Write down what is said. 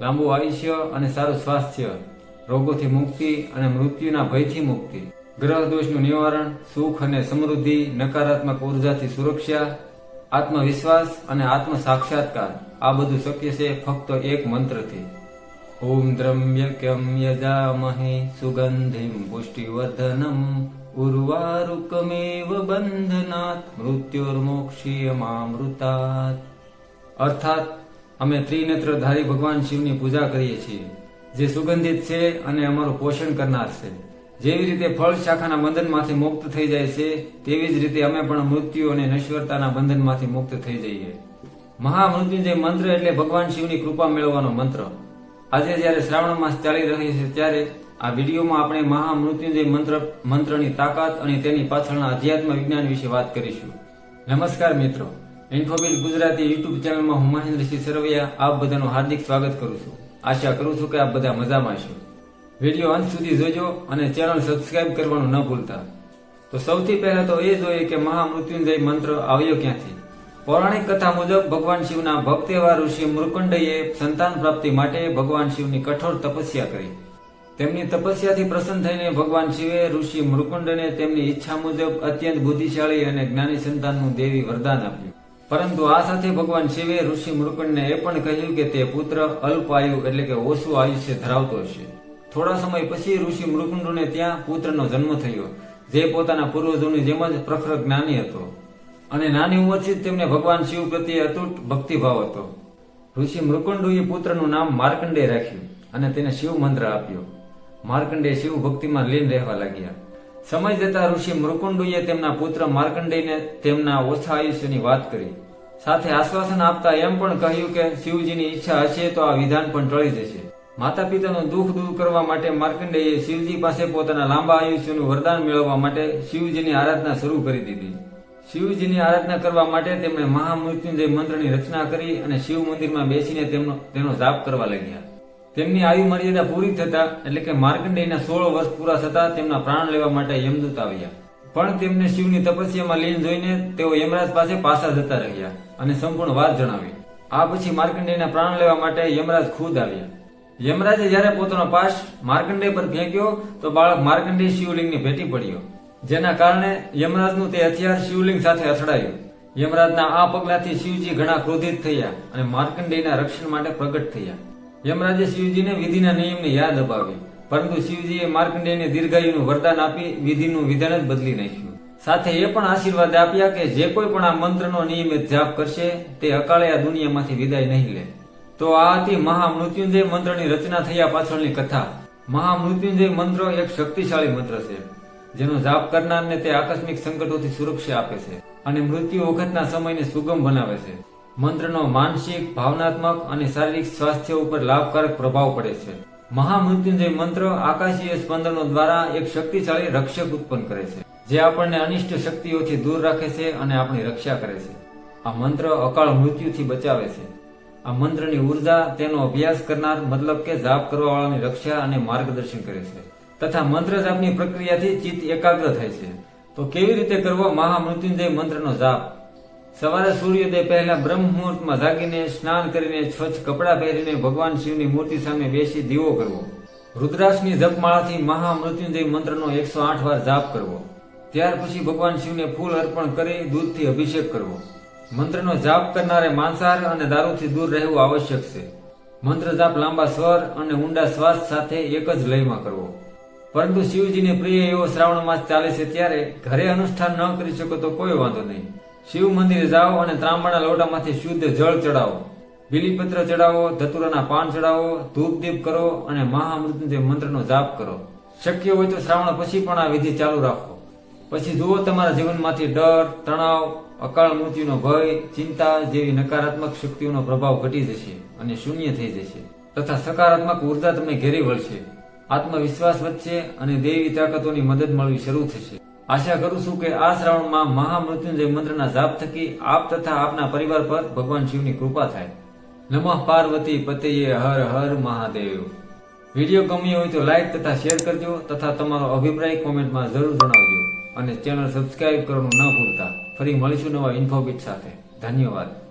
લાંબુ આયુષ્ય અને સારું સ્વાસ્થ્ય, રોગોથી મુક્તિ અને મૃત્યુના ભયથી મુક્તિ. ગ્રહ દોષનું નિવારણ, સુખ અને સમૃદ્ધિ, નકારાત્મક ઉર્જાથી સુરક્ષા, આત્મવિશ્વાસ અને આત્મ સાક્ષાત્કાર. આ બધું શક્ય છે ફક્ત એક મંત્રથી. ઓમ દ્રમ્યક્યમ યજામહે સુગંધિમ પુષ્ટિવર્ધનમ ઉર્વારુકમેવ બંધનાત મૃત્યુર્મોક્ષીયમામૃતાત. અર્થાત અમે ત્રિનેત્રધારી ભગવાન શિવની પૂજા કરીએ છીએ, જે સુગંધિત છે અને અમારું પોષણ કરનાર છે. જેવી રીતે ફળ શાખાના બંધનમાંથી મુક્ત થઈ જાય છે, તેવી જ રીતે અમે પણ મૃત્યુ અને નશ્વરતાના બંધનમાંથી મુક્ત થઈ જઈએ. મહામૃત્યુંજય મંત્ર એટલે ભગવાન શિવની કૃપા મેળવવાનો મંત્ર. આજે જ્યારે શ્રાવણ માસ ચાલી રહ્યો છે ત્યારે આ વિડીયોમાં આપણે મહામૃત્યુંજય મંત્ર, મંત્રની તાકાત અને તેની પાછળના અધ્યાત્મ વિજ્ઞાન વિશે વાત કરીશું. નમસ્કાર મિત્રો. ઇન્ફોબિલ ગુજરાતી યુટ્યુબ ચેનલમાં હું મહેન્દ્રસિંહ સરવૈયા આપ બધાનું હાર્દિક સ્વાગત કરું છું. આશા કરું છું કે આપ બધા મજામાં છો. વીડિયો અંત સુધી જોજો અને ચેનલ સબસ્ક્રાઇબ કરવાનું ન ભૂલતા. તો સૌથી પહેલા તો એ જોઈએ કે મહામૃત્યુંજય મંત્ર આવ્યો ક્યાંથી? પૌરાણિક કથા મુજબ ભગવાન શિવના ભક્ત એવા ઋષિ મૃકુંડયે સંતાન પ્રાપ્તિ માટે ભગવાન શિવની કઠોર તપસ્યા કરી. તેમની તપસ્યાથી પ્રસન્ન થઈને ભગવાન શિવે ઋષિ મૃકુંડને તેમની ઈચ્છા મુજબ અત્યંત બુદ્ધિશાળી અને જ્ઞાની સંતાનનું દેવી વરદાન આપ્યું. પરંતુ આ સાથે ભગવાન શિવે ઋષિ મૃકુંડને એ પણ કહ્યું કે તે પુત્ર અલ્પ આયુ એટલે કે ઓછું આયુષ્ય ધરાવતો હશે. થોડા સમય પછી ઋષિ મૃકુંડને ત્યાં પુત્રનો જન્મ થયો, જે પોતાના પૂર્વજોની જેમ જ પ્રખર જ્ઞાની હતો. અને નાની ઉંમરથી જ તેમને ભગવાન શિવ પ્રત્યે અતૂટ ભક્તિભાવ હતો. ઋષિ મૃકુંડુએ પુત્રનું નામ માર્કંડે રાખ્યું અને તેને શિવ મંત્ર આપ્યો. માર્કંડે શિવ ભક્તિમાં લીન રહેવા લાગ્યા. સમય જતા ઋષિ મૃકુંડુએ તેમના પુત્ર માર્કંડેયને તેમના ઓછા આયુષ્યની વાત કરી. સાથે આશ્વાસન આપતા એમ પણ કહ્યું કે શિવજીની ઈચ્છા હશે તો આ વિધાન પણ ટળી જશે. માતા પિતાનું દુઃખ દૂર કરવા માટે માર્કંડેયે શિવજી પાસે પોતાના લાંબા આયુષ્યનું વરદાન મેળવવા માટે શિવજીની આરાધના શરૂ કરી દીધી. શિવજીની આરાધના કરવા માટે તેમણે મહામૃત્યુંજય મંત્રની રચના કરી અને શિવ મંદિરમાં બેસીને તેમનો તેનો જાપ કરવા લાગ્યા. તેમની આયુ મર્યાદા પૂરી થતા, એટલે કે માર્કંડેયના સોળ વર્ષ પૂરા થતા તેમના પ્રાણ લેવા માટે યમદૂત આવ્યા. પણ તેમને શિવની તપસ્યામાં લીન જોઈને તેઓ યમરાજ પાસે પાછા જતા રહ્યા અને સંપૂર્ણ વાત જણાવી. આ પછી માર્કંડેયના પ્રાણ લેવા માટે યમરાજ ખુદ આવ્યા. યમરાજે જ્યારે પોતાનો પાશ માર્કંડેય પર ફેંક્યો, તો બાળક માર્કંડેય શિવલિંગને ભેટી પડ્યો. જેના કારણે યમરાજનું તે હથિયાર શિવલિંગ સાથે અથડાયું. યમરાજના આ પગલાથી શિવજી ઘણા ક્રોધિત થયા અને માર્કંડેયના રક્ષણ માટે પ્રગટ થયા. યમરાજે શિવજીને વિધિના નિયમને યાદ અપાવી પરંતુ શિવજીએ માર્કંડેયને દીર્ઘાયુનું વરદાન આપી વિધિનું વિધાન જ બદલી નાખ્યું. સાથે એ પણ આશીર્વાદ આપ્યા કે જે કોઈ પણ આ મંત્રનો નિયમિત જાપ કરશે, તે અકાળે આ દુનિયામાંથી વિદાય નહીં લે. તો આ હતી મહામૃત્યુંજય મંત્રની રચના થયા પાછળની કથા. મહામૃત્યુંજય મંત્ર એક શક્તિશાળી મંત્ર છે, જેનો જાપ કરનારને તે આકસ્મિક સંકટોથી સુરક્ષા આપે છે અને મૃત્યુ વખતના સમયને સુગમ બનાવે છે. મંત્રનો માનસિક, ભાવનાત્મક અને શારીરિક સ્વાસ્થ્ય ઉપર લાભકારક પ્રભાવ પડે છે. મહામૃત્યુંજય મંત્ર આકાશીય સ્પંદનો દ્વારા એક શક્તિશાળી રક્ષક ઉત્પન્ન કરે છે, જે આપણને અનિષ્ટ શક્તિઓથી દૂર રાખે છે અને આપણી રક્ષા કરે છે. આ મંત્ર અકાળ મૃત્યુથી બચાવે છે. આ મંત્રની ઊર્જા તેનો અભ્યાસ કરનાર, મતલબ કે જાપ કરવા વાળાની રક્ષા અને માર્ગદર્શન કરે છે. તથા મંત્ર જાપની પ્રક્રિયાથી ચિત્ત એકાગ્ર થાય છે. તો કેવી રીતે કરવો મહામૃત્યુંજય મંત્રનો જાપ? સવારે સૂર્યોદય પહેલા બ્રહ્મ મુહૂર્તમાં જાગીને સ્નાન કરીને સ્વચ્છ કપડાં પહેરીને ભગવાન શિવની મૂર્તિ સામે બેસી દીવો કરવો. રુદ્રાક્ષની જપમાળાથી મહામૃત્યુંજય મંત્રનો એકસો આઠ વાર જાપ કરવો. ત્યાર પછી ભગવાન શિવને ફૂલ અર્પણ કરી દૂધથી અભિષેક કરવો. મંત્રનો જાપ કરનારે માંસાહાર અને દારૂથી દૂર રહેવું આવશ્યક છે. મંત્ર જાપ લાંબા સ્વર અને ઊંડા શ્વાસ સાથે એક જ લયમાં કરવો. પરંતુ શિવજીને પ્રિય એવો શ્રાવણ માસ ચાલે છે ત્યારે ઘરે અનુષ્ઠાન ન કરી શકો તો કોઈ વાંધો નહીં. શિવ મંદિરે જાઓ અને ત્રાંબાના લોટામાંથી શુદ્ધ જળ ચડાવો. બીલીપત્ર ચડાવો, ધતુરાના પાન ચડાવો, ધૂપ દીપ કરો અને મહામૃત્યુંજય મંત્રનો જાપ કરો. શક્ય હોય તો શ્રાવણ પછી પણ આ વિધિ ચાલુ રાખો. પછી જુઓ તમારા જીવનમાંથી ડર, તણાવ, અકાળ મૃત્યુનો ભય, ચિંતા જેવી નકારાત્મક શક્તિઓનો પ્રભાવ ઘટી જશે અને શૂન્ય થઈ જશે. તથા સકારાત્મક ઊર્જા તમને ઘેરી વળશે. આત્મવિશ્વાસ વધશે અને દેવી તાકાતોની મદદ મળવી શરૂ થશે. આશા કરું છું કે આ શ્રાવણમાં મહામૃત્યુંજય મંત્રના જાપ થકી આપ તથા આપના પરિવાર પર ભગવાન શિવની કૃપા થાય. નમઃ પાર્વતી પતયે હર હર મહાદેવ. વીડિયો ગમ્યો હોય તો લાઈક તથા શેર કરજો તથા તમારો અભિપ્રાય કોમેન્ટમાં જરૂર જણાવજો. અને ચેનલ સબસ્ક્રાઇબ કરવાનું ન ભૂલતા. ફરી મળીશું નવા ઇન્ફોબીટ સાથે. ધન્યવાદ.